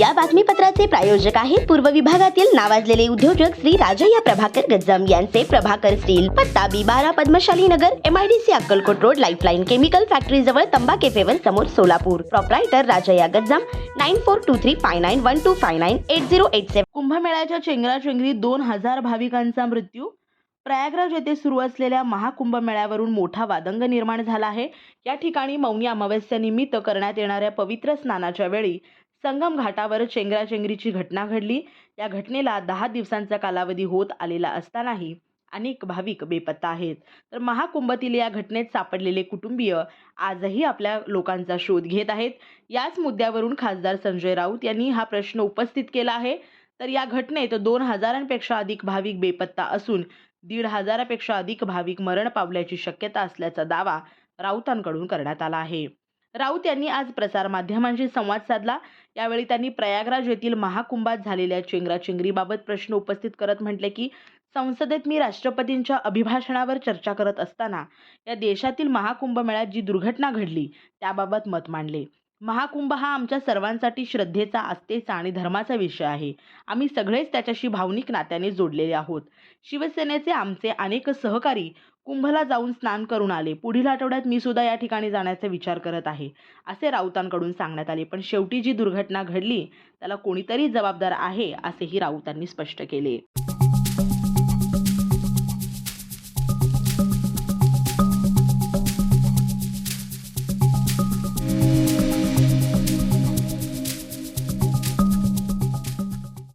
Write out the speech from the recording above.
या बातमीपत्राचे प्रायोजक आहेत पूर्व विभागातील नावाजलेले उद्योजक श्री राजय्या प्रभाकर गज्जम यांचे प्रभाकर स्टील पत्ता बी बारा Padmashali Nagar MIDC Akkalkot road lifeline chemical factory जवळ तंबा केफेवर समोर Solapur. Proprietor Rajayya Gajjam nine four two three five nine one two five nine eight zero eight seven कुंभमेळ्याच्या चेंगराचेंगरी दोन हजार भाविकांचा मृत्यू. प्रयागराज येथे सुरू असलेल्या महाकुंभमेळ्यावरून मोठा वादंग निर्माण झाला आहे. या ठिकाणी मौनी अमावस्यानिमित्त करण्यात येणाऱ्या पवित्र स्नानाच्या वेळी संगम घाटावर चेंगराचेंगरीची घटना घडली. या घटनेला दहा दिवसांचा कालावधी होत आलेला असतानाही अनेक भाविक बेपत्ता आहेत. तर महाकुंभतील या घटनेत सापडलेले कुटुंबीय आजही आपल्या लोकांचा शोध घेत आहेत. याच मुद्द्यावरून खासदार संजय राऊत यांनी हा प्रश्न उपस्थित केला आहे. तर या घटनेत दोन हजारांपेक्षा अधिक भाविक बेपत्ता असून दीड हजारापेक्षा अधिक भाविक मरण पावल्याची शक्यता असल्याचा दावा राऊतांकडून करण्यात आला आहे. राऊत यांनी आज प्रसारमाध्यमांशी संवाद साधला. यावेळी त्यांनी प्रयागराज येथील महाकुंभात झालेल्या चेंगराचेंगरीबाबत प्रश्न उपस्थित करत म्हटले की संसदेत मी राष्ट्रपतींच्या अभिभाषणावर चर्चा करत असताना या देशातील महाकुंभ मेळ्यात जी दुर्घटना घडली त्याबाबत मत मांडले. महाकुंभ हा आमच्या सर्वांसाठी श्रद्धेचा आस्थेचा आणि धर्माचा विषय आहे. आम्ही सगळेच त्याच्याशी भावनिक नात्याने जोडलेले आहोत. शिवसेनेचे आमचे अनेक सहकारी कुंभला जाऊन स्नान करून आले. पुढील आठवड्यात मी सुद्धा या ठिकाणी जाण्याचा विचार करत आहे असे राऊतांकडून सांगण्यात आले. पण शेवटी जी दुर्घटना घडली त्याला कोणीतरी जबाबदार आहे असेही राऊतांनी स्पष्ट केले.